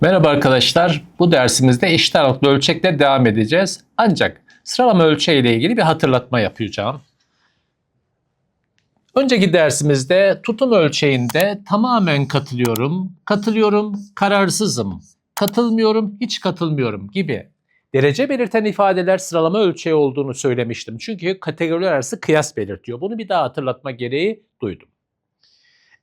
Merhaba arkadaşlar. Bu dersimizde eşit aralıklı ölçekle devam edeceğiz. Ancak sıralama ölçeği ile ilgili bir hatırlatma yapacağım. Önceki dersimizde tutum ölçeğinde tamamen katılıyorum, katılıyorum, kararsızım, katılmıyorum, hiç katılmıyorum gibi derece belirten ifadeler sıralama ölçeği olduğunu söylemiştim. Çünkü kategoriler arası kıyas belirtiyor. Bunu bir daha hatırlatma gereği duydum.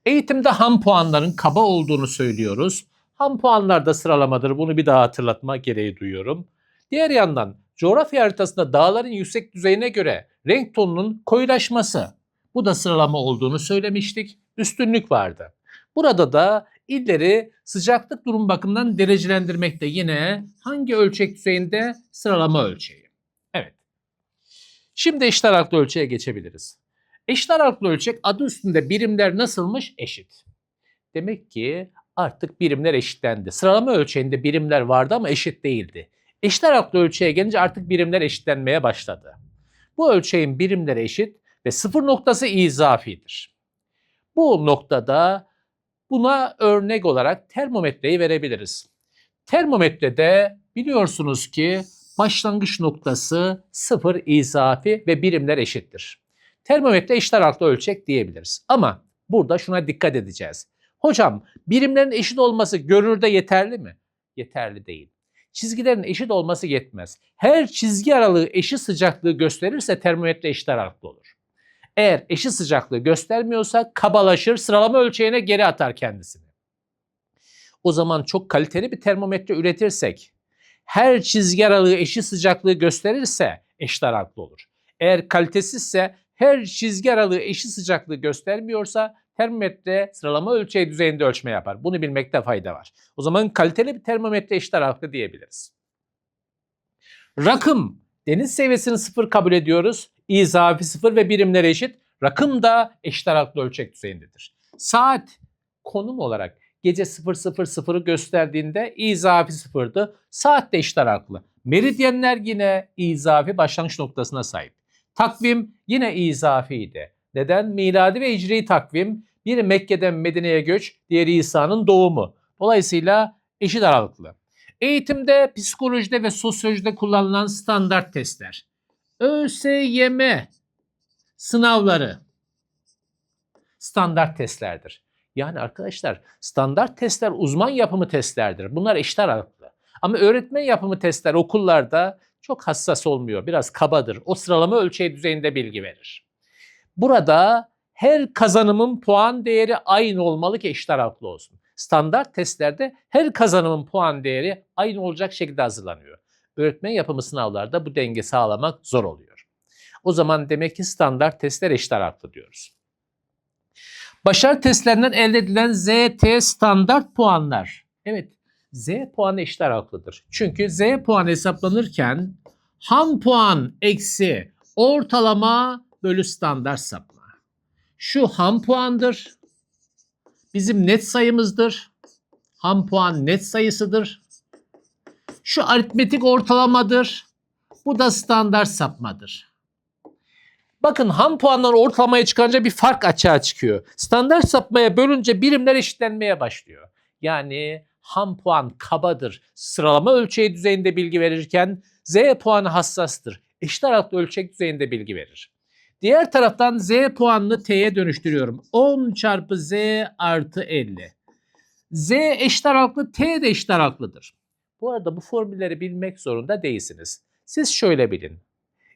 Eğitimde ham puanların kaba olduğunu söylüyoruz. Ham puanlar da sıralamadır. Bunu bir daha hatırlatma gereği duyuyorum. Diğer yandan coğrafya haritasında dağların yüksek düzeyine göre renk tonunun koyulaşması. Bu da sıralama olduğunu söylemiştik. Üstünlük vardı. Burada da illeri sıcaklık durum bakımından derecelendirmekte yine hangi ölçek düzeyinde? Sıralama ölçeği. Evet. Şimdi eşit aralıklı ölçeğe geçebiliriz. Eşit aralıklı ölçek adı üstünde birimler nasılmış? Eşit. Demek ki artık birimler eşitlendi. Sıralama ölçeğinde birimler vardı ama eşit değildi. Eşit aralıklı ölçeğe gelince artık birimler eşitlenmeye başladı. Bu ölçeğin birimleri eşit ve sıfır noktası izafidir. Bu noktada buna örnek olarak termometreyi verebiliriz. Termometrede biliyorsunuz ki başlangıç noktası sıfır izafi ve birimler eşittir. Termometre eşit aralıklı ölçek diyebiliriz. Ama burada şuna dikkat edeceğiz. Hocam birimlerin eşit olması görünürde yeterli mi? Yeterli değil. Çizgilerin eşit olması yetmez. Her çizgi aralığı eşit sıcaklığı gösterirse termometre eşit aralıklı olur. Eğer eşit sıcaklığı göstermiyorsa kabalaşır, sıralama ölçeğine geri atar kendisini. O zaman çok kaliteli bir termometre üretirsek, her çizgi aralığı eşit sıcaklığı gösterirse eşit aralıklı olur. Eğer kalitesizse her çizgi aralığı eşit sıcaklığı göstermiyorsa termometre sıralama ölçeği düzeyinde ölçme yapar. Bunu bilmekte fayda var. O zaman kaliteli bir termometre eşit aralıklı diyebiliriz. Rakım. Deniz seviyesini sıfır kabul ediyoruz. İzafi sıfır ve birimler eşit. Rakım da eşit aralıklı ölçek düzeyindedir. Saat konum olarak gece 00.00'ı gösterdiğinde izafi sıfırdı. Saat de eşit aralıklı. Meridyenler yine izafi başlangıç noktasına sahip. Takvim yine izafiydi. Neden? Miladi ve hicri takvim. Biri Mekke'den Medine'ye göç, diğeri İsa'nın doğumu. Dolayısıyla eşit aralıklı. Eğitimde, psikolojide ve sosyolojide kullanılan standart testler. ÖSYM sınavları standart testlerdir. Yani arkadaşlar standart testler uzman yapımı testlerdir. Bunlar eşit aralıklı. Ama öğretmen yapımı testler okullarda çok hassas olmuyor. Biraz kabadır. O sıralama ölçeği düzeyinde bilgi verir. Burada her kazanımın puan değeri aynı olmalı ki eşit aralıklı olsun. Standart testlerde her kazanımın puan değeri aynı olacak şekilde hazırlanıyor. Öğretmen yapımı sınavlarda bu denge sağlamak zor oluyor. O zaman demek ki standart testler eşit aralıklı diyoruz. Başarı testlerinden elde edilen ZT standart puanlar. Evet, Z puanı eşit aralıklıdır. Çünkü Z puanı hesaplanırken ham puan eksi ortalama bölü standart sapma. Şu ham puandır. Bizim net sayımızdır. Ham puan net sayısıdır. Şu aritmetik ortalamadır. Bu da standart sapmadır. Bakın ham puanları ortalamaya çıkarınca bir fark açığa çıkıyor. Standart sapmaya bölünce birimler eşitlenmeye başlıyor. Yani ham puan kabadır. Sıralama ölçeği düzeyinde bilgi verirken Z puanı hassastır. Eşit aralıklı ölçek düzeyinde bilgi verir. Diğer taraftan Z puanını T'ye dönüştürüyorum. 10 çarpı Z artı 50. Z eşit aralıklı, T de eşit aralıklıdır. Bu arada bu formülleri bilmek zorunda değilsiniz. Siz şöyle bilin.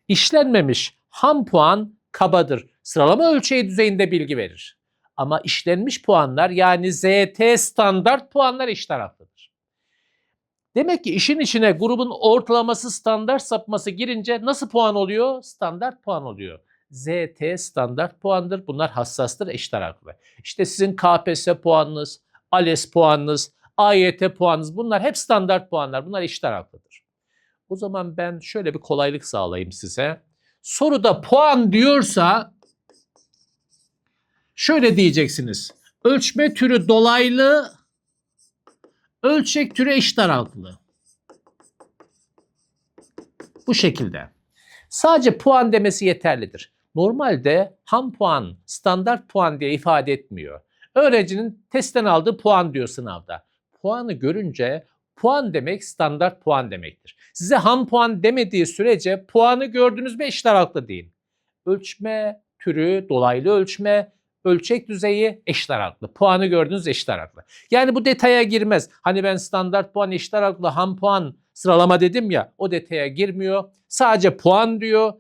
İşlenmemiş ham puan kabadır. Sıralama ölçeği düzeyinde bilgi verir. Ama işlenmiş puanlar yani ZT standart puanlar eşit taraflıdır. Demek ki işin içine grubun ortalaması standart sapması girince nasıl puan oluyor? Standart puan oluyor. ZT standart puandır. Bunlar hassastır, eşit taraflı. İşte sizin KPSS puanınız, ALES puanınız, AYT puanınız bunlar hep standart puanlar. Bunlar eşit taraflıdır. O zaman ben şöyle bir kolaylık sağlayayım size. Soruda puan diyorsa şöyle diyeceksiniz. Ölçme türü dolaylı, ölçek türü eşit aralıklı. Bu şekilde. Sadece puan demesi yeterlidir. Normalde ham puan, standart puan diye ifade etmiyor. Öğrencinin testten aldığı puan diyor sınavda. puanı görünce puan demek standart puan demektir. Size ham puan demediği sürece puanı gördünüz mü eşit aralıklı deyin. Ölçme türü, dolaylı ölçme, ölçek düzeyi eşit aralıklı. Puanı gördünüz eşit aralıklı. Yani bu detaya girmez. Hani ben standart puan eşit aralıklı ham puan sıralama dedim ya o detaya girmiyor. Sadece puan diyor.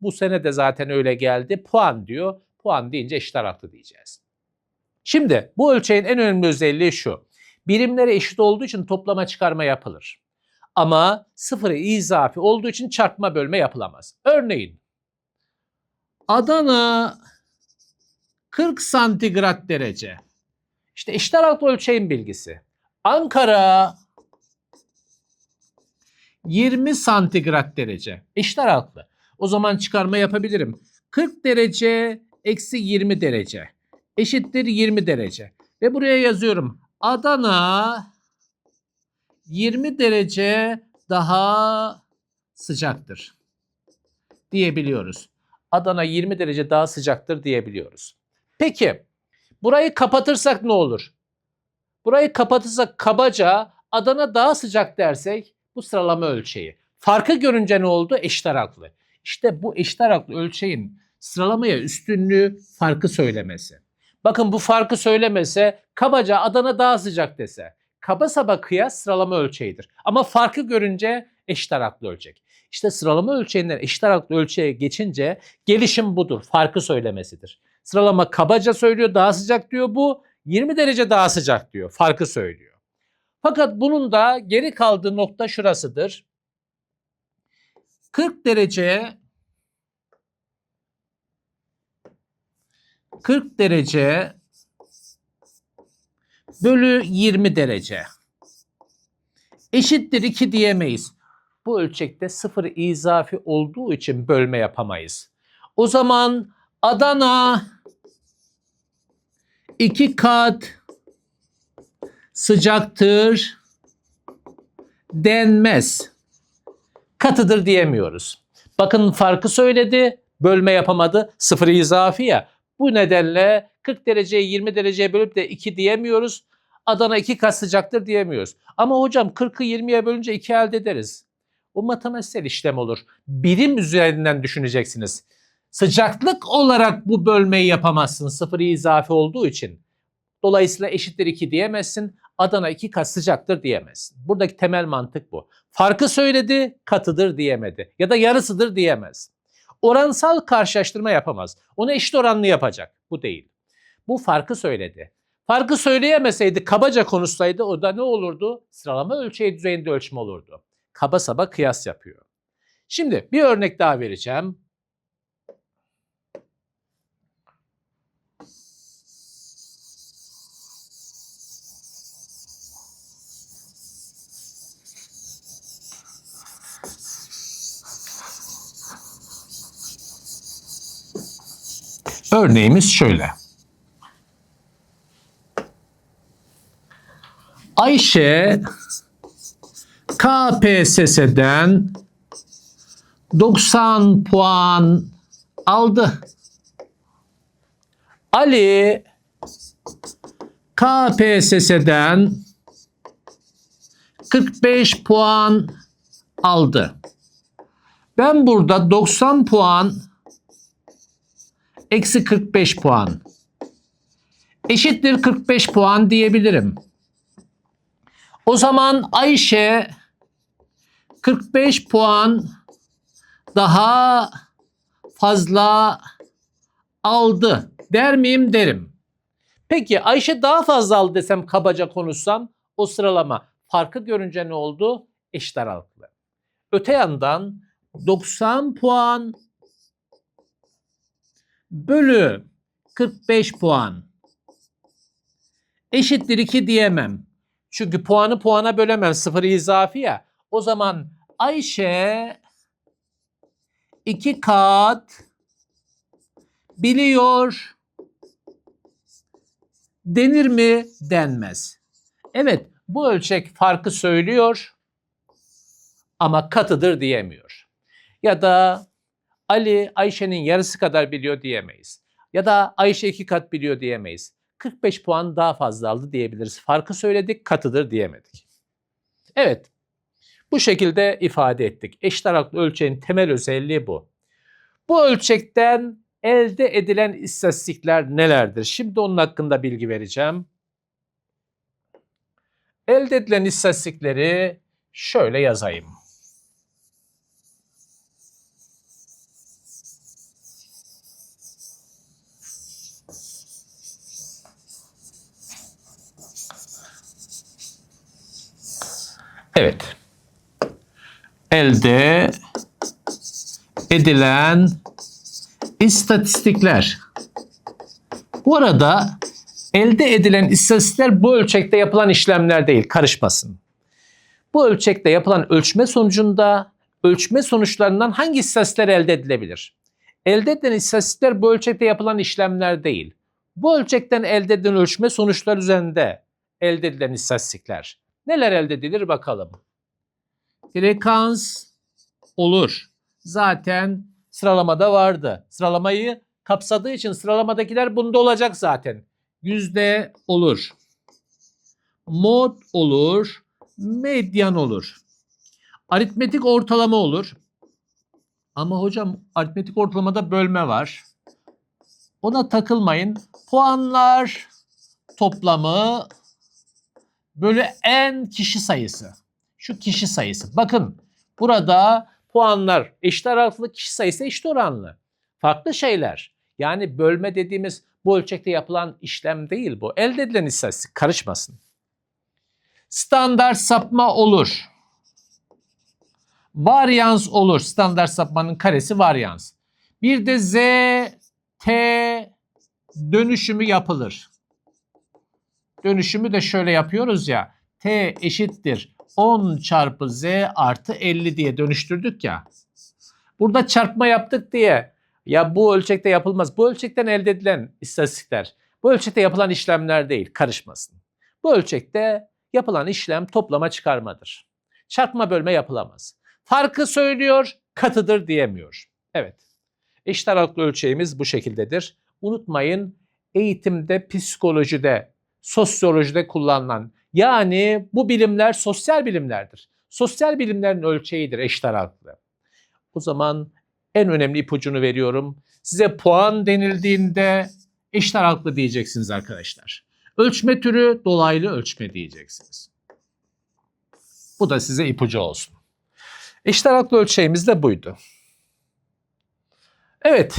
Bu sene de zaten öyle geldi. Puan diyor. Puan deyince eşit aralıklı diyeceğiz. Şimdi bu ölçeğin en önemli özelliği şu. Birimleri eşit olduğu için toplama çıkarma yapılır. Ama sıfırı izafi olduğu için çarpma bölme yapılamaz. Örneğin Adana 40 santigrat derece. İşte eşit aralıklı ölçeğin bilgisi. Ankara 20 santigrat derece. Eşit aralıklı. O zaman çıkarma yapabilirim. 40 derece eksi 20 derece eşittir 20 derece. Ve buraya yazıyorum. Adana 20 derece daha sıcaktır diyebiliyoruz. Adana 20 derece daha sıcaktır diyebiliyoruz. Peki burayı kapatırsak ne olur? Burayı kapatırsak kabaca Adana daha sıcak dersek bu sıralama ölçeği. Farkı görünce ne oldu? Eşit aralıklı. İşte bu eşit aralıklı ölçeğin sıralamaya üstünlüğü farkı söylemesi. Bakın bu farkı söylemese kabaca Adana daha sıcak dese. Kaba saba kıyas sıralama ölçeğidir. Ama farkı görünce eşit aralıklı ölçek. İşte sıralama ölçeğinden eşit aralıklı ölçeğe geçince gelişim budur. Farkı söylemesidir. Sıralama kabaca söylüyor daha sıcak diyor bu. 20 derece daha sıcak diyor. Farkı söylüyor. Fakat bunun da geri kaldığı nokta şurasıdır. 40 derece 40 derece bölü 20 derece eşittir 2 diyemeyiz. Bu ölçekte sıfır izafi olduğu için bölme yapamayız. O zaman Adana 2 kat sıcaktır denmez. Katıdır diyemiyoruz. Bakın farkı söyledi, bölme yapamadı. Sıfır izafi ya. Bu nedenle 40 dereceyi 20 dereceye bölüp de 2 diyemiyoruz. Adana 2 kat sıcaktır diyemiyoruz. Ama hocam 40'ı 20'ye bölünce 2 elde ederiz. O matematiksel işlem olur. Birim üzerinden düşüneceksiniz. Sıcaklık olarak bu bölmeyi yapamazsın sıfır izafi olduğu için. Dolayısıyla eşittir 2 diyemezsin. Adana 2 kat sıcaktır diyemezsin. Buradaki temel mantık bu. Farkı söyledi, katıdır diyemedi. Ya da yarısıdır diyemez. Oransal karşılaştırma yapamaz. Onu eşit oranlı yapacak. Bu değil. Bu farkı söyledi. Farkı söyleyemeseydi, kabaca konuşsaydı o da ne olurdu? Sıralama ölçeği düzeyinde ölçme olurdu. Kaba saba kıyas yapıyor. Şimdi bir örnek daha vereceğim. Örneğimiz şöyle. Ayşe KPSS'den 90 puan aldı. Ali KPSS'den 45 puan aldı. Ben burada 90 puan eksi 45 puan eşittir 45 puan diyebilirim. O zaman Ayşe 45 puan daha fazla aldı der miyim derim. Peki Ayşe daha fazla aldı desem kabaca konuşsam o sıralama farkı görünce ne oldu? Eşit aralıklı. Öte yandan 90 puan bölü 45 puan eşittir 2 diyemem. Çünkü puanı puana bölemem. Sıfır izafi ya. O zaman Ayşe iki kat biliyor denir mi? Denmez. Evet bu ölçek farkı söylüyor ama katıdır diyemiyor. Ya da Ali Ayşe'nin yarısı kadar biliyor diyemeyiz. Ya da Ayşe iki kat biliyor diyemeyiz. 45 puan daha fazla aldı diyebiliriz. Farkı söyledik, katıdır diyemedik. Evet, bu şekilde ifade ettik. Eşit ağırlıklı ölçeğin temel özelliği bu. Bu ölçekten elde edilen istatistikler nelerdir? Şimdi onun hakkında bilgi vereceğim. Elde edilen istatistikleri şöyle yazayım. Evet. Elde edilen istatistikler. Bu arada elde edilen istatistikler bu ölçekte yapılan işlemler değil, karışmasın. Bu ölçekte yapılan ölçme sonucunda ölçme sonuçlarından hangi istatistikler elde edilebilir? Elde edilen istatistikler bu ölçekte yapılan işlemler değil. Bu ölçekten elde edilen ölçme sonuçlar üzerinde elde edilen istatistikler. Neler elde edilir bakalım. Frekans olur. Zaten sıralamada vardı. Sıralamayı kapsadığı için sıralamadakiler bunda olacak zaten. Yüzde olur. Mod olur. Medyan olur. Aritmetik ortalama olur. Ama hocam aritmetik ortalamada bölme var. Ona takılmayın. Puanlar toplamı bölü en kişi sayısı. Şu kişi sayısı. Bakın burada puanlar eşit aralıklı kişi sayısı eşit oranlı. Farklı şeyler. Yani bölme dediğimiz bu ölçekte yapılan işlem değil bu. Elde edilen istatistik karışmasın. Standart sapma olur. Varyans olur. Standart sapmanın karesi varyans. Bir de Z, T dönüşümü yapılır. Dönüşümü de şöyle yapıyoruz ya. T eşittir 10 çarpı Z artı 50 diye dönüştürdük ya. Burada çarpma yaptık diye ya bu ölçekte yapılmaz. Bu ölçekten elde edilen istatistikler, bu ölçekte yapılan işlemler değil, karışmasın. Bu ölçekte yapılan işlem toplama çıkarmadır. Çarpma bölme yapılamaz. Farkı söylüyor, katıdır diyemiyor. Evet. Eşit aralıklı ölçeğimiz bu şekildedir. Unutmayın eğitimde, psikolojide, sosyolojide kullanılan yani bu bilimler sosyal bilimlerdir. Sosyal bilimlerin ölçeğidir eşit aralıklı. O zaman en önemli ipucunu veriyorum. Size puan denildiğinde eşit aralıklı diyeceksiniz arkadaşlar. Ölçme türü dolaylı ölçme diyeceksiniz. Bu da size ipucu olsun. Eşit aralıklı ölçeğimiz de buydu. Evet,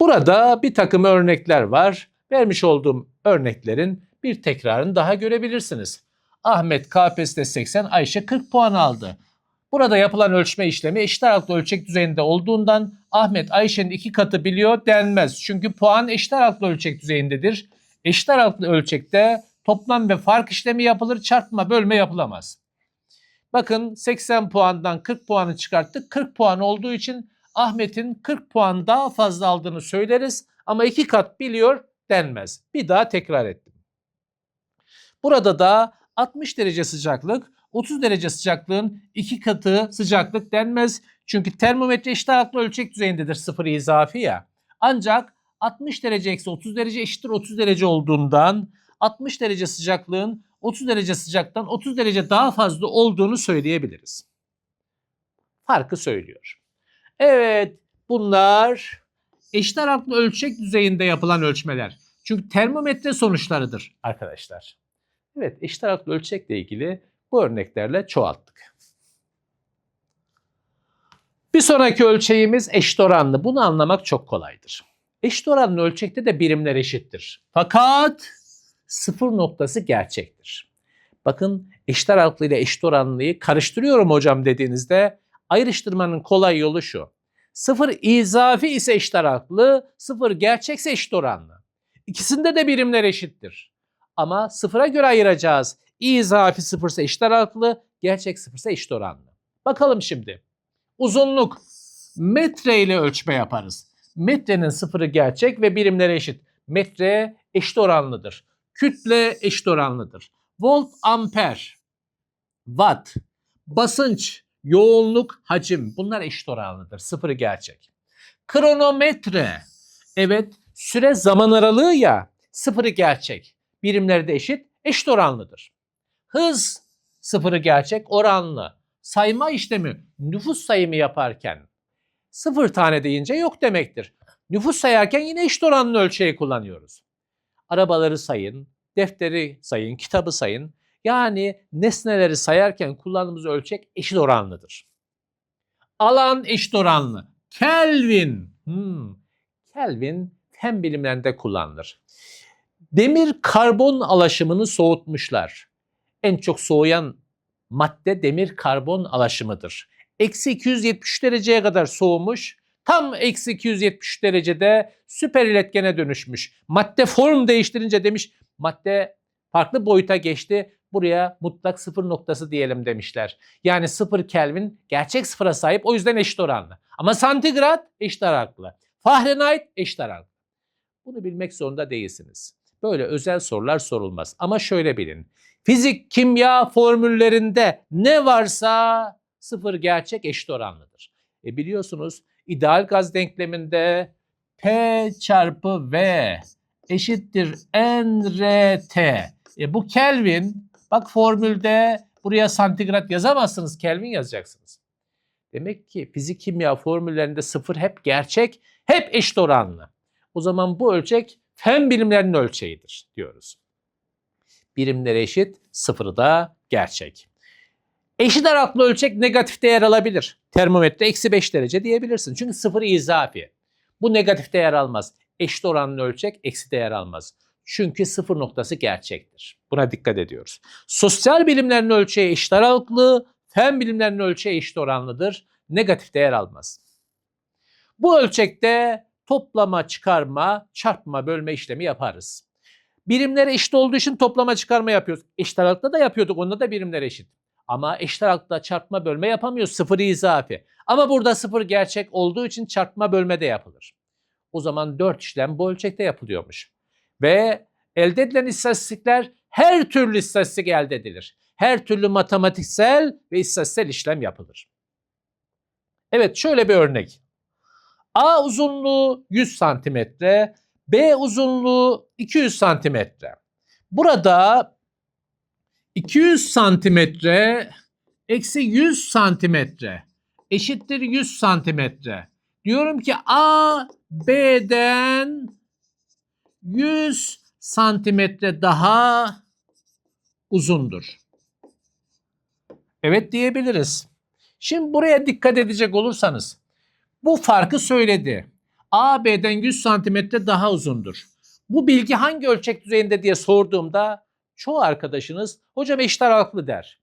burada bir takım örnekler var. Vermiş olduğum örneklerin bir tekrarını daha görebilirsiniz. Ahmet KPSS'de 80, Ayşe 40 puan aldı. Burada yapılan ölçme işlemi eşit aralıklı ölçek düzeyinde olduğundan Ahmet Ayşe'nin iki katı biliyor denmez. Çünkü puan eşit aralıklı ölçek düzeyindedir. Eşit aralıklı ölçekte toplam ve fark işlemi yapılır, çarpma bölme yapılamaz. Bakın 80 puandan 40 puanı çıkarttık. 40 puan olduğu için Ahmet'in 40 puan daha fazla aldığını söyleriz ama iki kat biliyor denmez. Bir daha tekrar ettim. Burada da 60 derece sıcaklık 30 derece sıcaklığın iki katı sıcaklık denmez. Çünkü termometre eşit aralıklı ölçek düzeyindedir sıfır izafi ya. Ancak 60 derece eksi 30 derece eşittir 30 derece olduğundan 60 derece sıcaklığın 30 derece sıcaktan 30 derece daha fazla olduğunu söyleyebiliriz. Farkı söylüyor. Evet bunlar eşit aralıklı ölçek düzeyinde yapılan ölçmeler. Çünkü termometre sonuçlarıdır arkadaşlar. Evet eşit aralıklı ölçekle ilgili bu örneklerle çoğalttık. Bir sonraki ölçeğimiz eşit oranlı. Bunu anlamak çok kolaydır. Eşit oranlı ölçekte de birimler eşittir. Fakat sıfır noktası gerçektir. Bakın eşit aralıklı ile eşit oranlıyı karıştırıyorum hocam dediğinizde ayrıştırmanın kolay yolu şu. Sıfır izafi ise eşit aralıklı, sıfır gerçekse eşit oranlı. İkisinde de birimler eşittir. Ama sıfıra göre ayıracağız. İzafi sıfırsa eşit aralıklı, gerçek sıfırsa eşit oranlı. Bakalım şimdi. Uzunluk metre ile ölçme yaparız. Metrenin sıfırı gerçek ve birimleri eşit. Metre eşit oranlıdır. Kütle eşit oranlıdır. Volt, amper, watt, basınç, yoğunluk, hacim bunlar eşit oranlıdır. Sıfırı gerçek. Kronometre. Evet süre zaman aralığı ya sıfırı gerçek. Birimleri de eşit, eşit oranlıdır. Hız sıfırı gerçek, oranlı. Sayma işlemi nüfus sayımı yaparken sıfır tane deyince yok demektir. Nüfus sayarken yine eşit oranlı ölçeği kullanıyoruz. Arabaları sayın, defteri sayın, kitabı sayın. Yani nesneleri sayarken kullandığımız ölçek eşit oranlıdır. Alan eşit oranlı. Kelvin. Hmm. Kelvin fen bilimlerinde kullanılır. Demir karbon alaşımını soğutmuşlar. En çok soğuyan madde demir karbon alaşımıdır. Eksi 273 dereceye kadar soğumuş. Tam eksi 273 derecede süper iletkene dönüşmüş. Madde form değiştirince demiş madde farklı boyuta geçti. Buraya mutlak sıfır noktası diyelim demişler. Yani sıfır Kelvin gerçek sıfıra sahip o yüzden eşit oranlı. Ama santigrat eşit oranlı. Fahrenheit eşit oranlı. Bunu bilmek zorunda değilsiniz. Böyle özel sorular sorulmaz. Ama şöyle bilin. Fizik, kimya formüllerinde ne varsa sıfır gerçek eşit oranlıdır. E biliyorsunuz ideal gaz denkleminde P çarpı V eşittir nRT. E bu Kelvin. Bak formülde buraya santigrat yazamazsınız. Kelvin yazacaksınız. Demek ki fizik kimya formüllerinde sıfır hep gerçek, hep eşit oranlı. O zaman bu ölçek fen bilimlerinin ölçeğidir diyoruz. Birimler eşit, sıfırı da gerçek. Eşit aralıklı ölçek negatif değer alabilir. Termometre eksi 5 derece diyebilirsin. Çünkü sıfır izafi. Bu negatif değer almaz. Eşit oranlı ölçek eksi değer almaz. Çünkü sıfır noktası gerçektir. Buna dikkat ediyoruz. Sosyal bilimlerin ölçeği eşit aralıklı, fen bilimlerinin ölçeği eşit oranlıdır. Negatif değer almaz. Bu ölçekte toplama, çıkarma, çarpma, bölme işlemi yaparız. Birimler eşit olduğu için toplama, çıkarma yapıyoruz. Eşit aralıkta da yapıyorduk. Onda da birimler eşit. Ama eşit aralıkta çarpma, bölme yapamıyoruz. Sıfır izafi. Ama burada sıfır gerçek olduğu için çarpma, bölme de yapılır. O zaman dört işlem bu ölçekte yapılıyormuş. Ve elde edilen istatistikler her türlü istatistik elde edilir. Her türlü matematiksel ve istatistiksel işlem yapılır. Evet şöyle bir örnek. A uzunluğu 100 santimetre, B uzunluğu 200 santimetre. Burada 200 santimetre eksi 100 santimetre eşittir 100 santimetre. Diyorum ki A B'den 100 santimetre daha uzundur. Evet diyebiliriz. Şimdi buraya dikkat edecek olursanız bu farkı söyledi. A B'den 100 santimetre daha uzundur. Bu bilgi hangi ölçek düzeyinde diye sorduğumda çoğu arkadaşınız hocam eşit aralıklı der.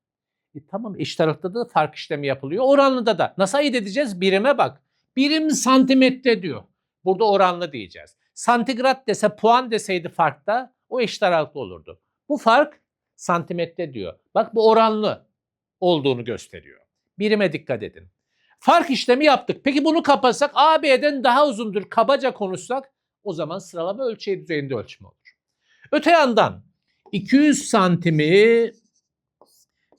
E tamam eşit aralıkta da fark işlemi yapılıyor. Oranlıda da. Nasıl ayırt edeceğiz? Birime bak. Birim santimetre diyor. Burada oranlı diyeceğiz. Santigrat dese puan deseydi farkta o eşit aralıklı olurdu. Bu fark santimetre diyor. Bak bu oranlı olduğunu gösteriyor. Birime dikkat edin. Fark işlemi yaptık. Peki bunu kapatsak AB'den daha uzundur kabaca konuşsak o zaman sıralama ölçeği düzeyinde ölçme olur. Öte yandan 200 santimi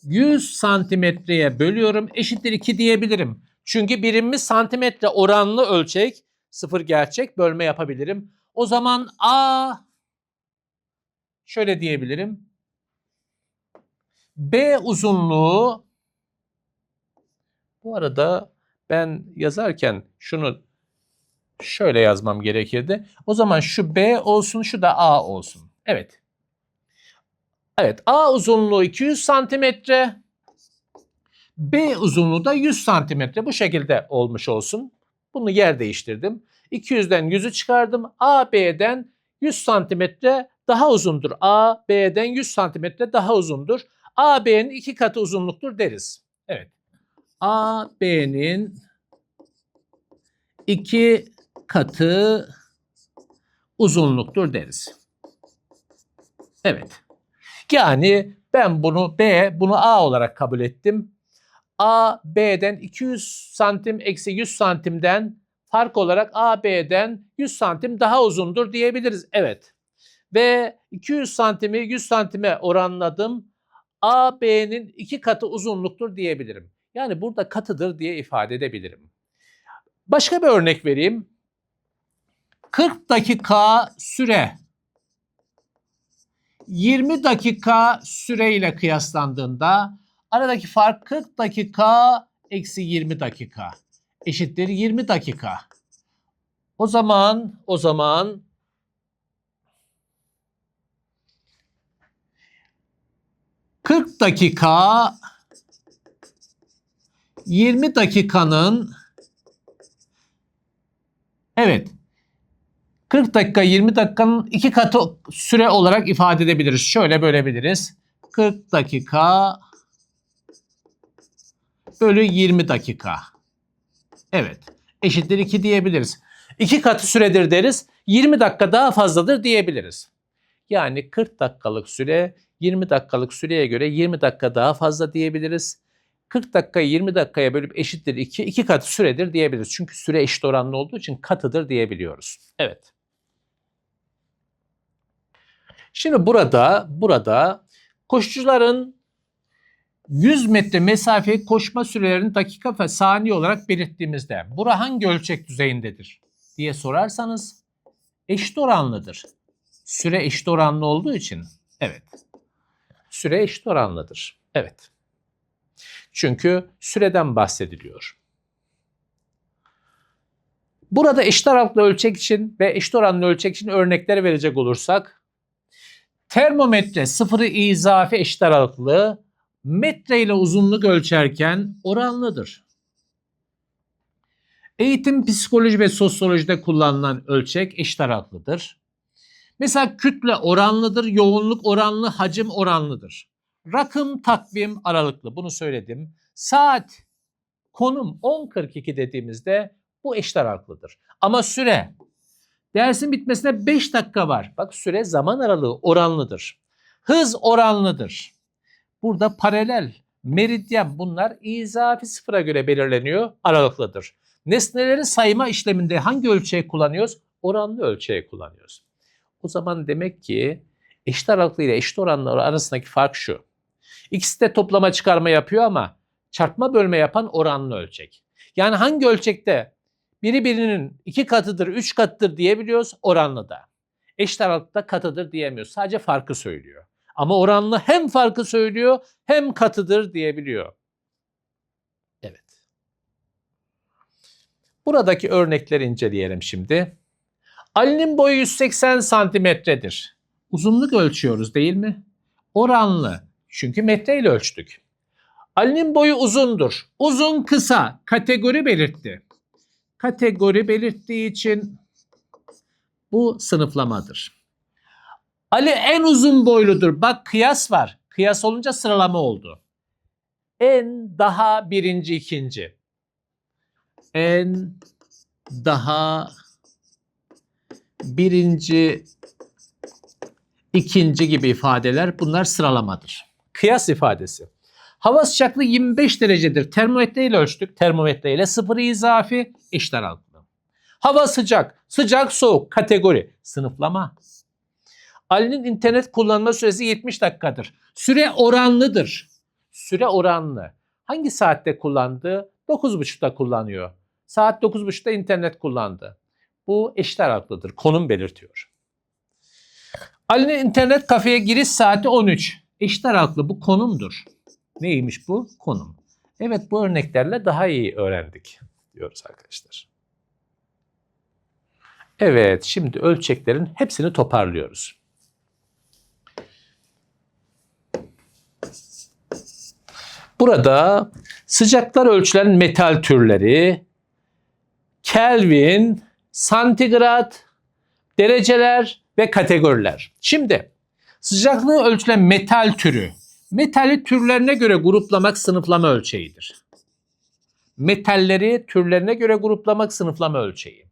100 santimetreye bölüyorum eşittir 2 diyebilirim. Çünkü birimimiz santimetre oranlı ölçek sıfır gerçek bölme yapabilirim. O zaman A şöyle diyebilirim. B uzunluğu bu arada ben yazarken şunu şöyle yazmam gerekirdi. O zaman şu B olsun, şu da A olsun. Evet. Evet, A uzunluğu 200 santimetre. B uzunluğu da 100 santimetre. Bu şekilde olmuş olsun. Bunu yer değiştirdim. 200'den 100'ü çıkardım. A, B'den 100 santimetre daha uzundur. A, B'den 100 santimetre daha uzundur. A, B'nin iki katı uzunluktur deriz. Evet. A, B'nin iki katı uzunluktur deriz. Evet. Yani ben bunu B, bunu A olarak kabul ettim. A, B'den 200 santim eksi 100 santimden fark olarak A, B'den 100 santim daha uzundur diyebiliriz. Evet. Ve 200 santimi 100 santime oranladım. A, B'nin iki katı uzunluktur diyebilirim. Yani burada katıdır diye ifade edebilirim. Başka bir örnek vereyim. 40 dakika süre 20 dakika süreyle kıyaslandığında aradaki fark 40 dakika eksi 20 dakika eşittir 20 dakika. O zaman o zaman ...40 dakika... ...20 dakikanın... ...evet... ...40 dakika 20 dakikanın iki katı süre olarak ifade edebiliriz. Şöyle bölebiliriz. 40 dakika... ...bölü 20 dakika. Evet. Eşittir 2 diyebiliriz. İki katı süredir deriz. 20 dakika daha fazladır diyebiliriz. Yani 40 dakikalık süre 20 dakikalık süreye göre 20 dakika daha fazla diyebiliriz. 40 dakikayı 20 dakikaya bölüp eşittir 2, 2 katı süredir diyebiliriz. Çünkü süre eşit oranlı olduğu için katıdır diyebiliyoruz. Evet. Şimdi burada burada koşucuların 100 metre mesafeyi koşma sürelerini dakika ve saniye olarak belirttiğimizde bura hangi ölçek düzeyindedir diye sorarsanız eşit oranlıdır. Süre eşit oranlı olduğu için evet. Süre eşit oranlıdır. Evet. Çünkü süreden bahsediliyor. Burada eşit aralıklı ölçek için ve eşit oranlı ölçek için örnekler verecek olursak termometre sıfırı izafi eşit aralıklı metre ile uzunluk ölçerken oranlıdır. Eğitim, psikoloji ve sosyolojide kullanılan ölçek eşit aralıklıdır. Mesela kütle oranlıdır, yoğunluk oranlı, hacim oranlıdır. Rakım, takvim aralıklı. Bunu söyledim. Saat, konum 10.42 dediğimizde bu eşit aralıklıdır. Ama süre, dersin bitmesine 5 dakika var. Bak süre zaman aralığı oranlıdır. Hız oranlıdır. Burada paralel, meridyen bunlar izafi sıfıra göre belirleniyor, aralıklıdır. Nesneleri sayma işleminde hangi ölçeği kullanıyoruz? Oranlı ölçeği kullanıyoruz. O zaman demek ki eşit aralıklı ile eşit oranlı arasındaki fark şu. İkisi de toplama çıkarma yapıyor ama çarpma bölme yapan oranlı ölçek. Yani hangi ölçekte biri birinin iki katıdır, üç katıdır diyebiliyoruz oranlı da. Eşit aralıkta katıdır diyemiyoruz. Sadece farkı söylüyor. Ama oranlı hem farkı söylüyor hem katıdır diyebiliyor. Evet. Buradaki örnekleri inceleyelim şimdi. Ali'nin boyu 180 santimetredir. Uzunluk ölçüyoruz değil mi? Oranlı. Çünkü metreyle ölçtük. Ali'nin boyu uzundur. Uzun kısa kategori belirtti. Kategori belirttiği için bu sınıflamadır. Ali en uzun boyludur. Bak kıyas var. Kıyas olunca sıralama oldu. En daha birinci ikinci. En daha birinci ikinci gibi ifadeler bunlar sıralamadır. Kıyas ifadesi. Hava sıcaklığı 25 derecedir. Termometre ile ölçtük. Termometre ile sıfır izafi eşit aralıklı. Hava sıcak, sıcak soğuk kategori sınıflama. Ali'nin internet kullanma süresi 70 dakikadır. Süre oranlıdır. Süre oranlı. Hangi saatte kullandı? 9.30'da kullanıyor. Saat 9.30'da internet kullandı. Bu eşit aralıklıdır. Konum belirtiyor. Ali'nin internet kafeye giriş saati 13. Eşit aralıklı bu konumdur. Neymiş bu? Konum. Evet bu örneklerle daha iyi öğrendik diyoruz arkadaşlar. Evet şimdi ölçeklerin hepsini toparlıyoruz. Burada sıcaklar ölçülen metal türleri, Kelvin, santigrat, dereceler ve kategoriler. Şimdi sıcaklığı ölçülen metal türü, metali türlerine göre gruplamak sınıflama ölçeğidir. Metalleri türlerine göre gruplamak sınıflama ölçeği.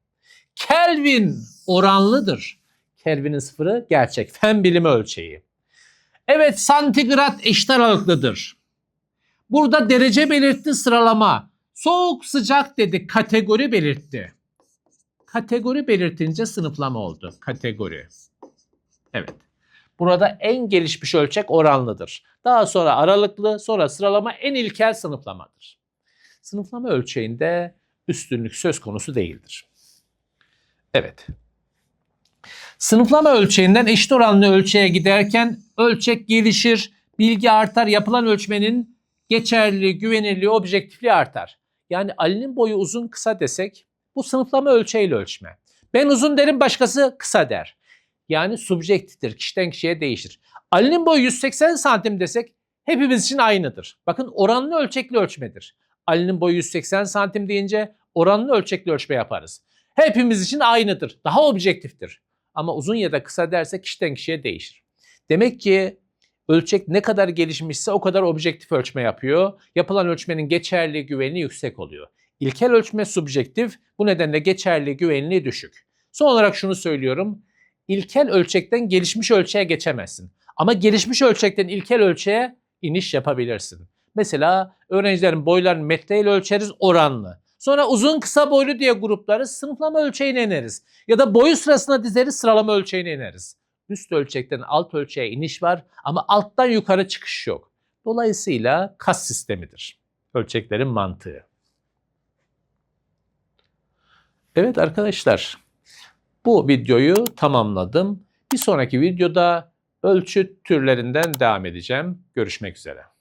Kelvin oranlıdır. Kelvin'in sıfırı gerçek. Fen bilimi ölçeği. Evet santigrat eşit aralıklıdır. Burada derece belirtti sıralama. Soğuk sıcak dedi kategori belirtti. Kategori belirtince sınıflama oldu. Kategori. Evet. Burada en gelişmiş ölçek oranlıdır. Daha sonra aralıklı, sonra sıralama en ilkel sınıflamadır. Sınıflama ölçeğinde üstünlük söz konusu değildir. Evet. Sınıflama ölçeğinden eşit oranlı ölçeğe giderken ölçek gelişir, bilgi artar, yapılan ölçmenin geçerliliği, güvenilirliği, objektifliği artar. Yani Ali'nin boyu uzun kısa desek bu sınıflama ölçeğiyle ölçme. Ben uzun derim başkası kısa der. Yani subjektiftir. Kişiden kişiye değişir. Ali'nin boyu 180 santim desek hepimiz için aynıdır. Bakın oranlı ölçekli ölçmedir. Ali'nin boyu 180 santim deyince oranlı ölçekli ölçme yaparız. Hepimiz için aynıdır. Daha objektiftir. Ama uzun ya da kısa dersek kişiden kişiye değişir. Demek ki ölçek ne kadar gelişmişse o kadar objektif ölçme yapıyor. Yapılan ölçmenin geçerli güvenliği yüksek oluyor. İlkel ölçme subjektif, bu nedenle geçerli güvenliği düşük. Son olarak şunu söylüyorum. İlkel ölçekten gelişmiş ölçeğe geçemezsin. Ama gelişmiş ölçekten ilkel ölçeğe iniş yapabilirsin. Mesela öğrencilerin boylarını metreyle ölçeriz oranlı. Sonra uzun kısa boylu diye gruplarız sınıflama ölçeğine ineriz. Ya da boyu sırasına dizeriz sıralama ölçeğine ineriz. Üst ölçekten alt ölçeğe iniş var ama alttan yukarı çıkış yok. Dolayısıyla kas sistemidir. Ölçeklerin mantığı. Evet arkadaşlar bu videoyu tamamladım. Bir sonraki videoda ölçü türlerinden devam edeceğim. Görüşmek üzere.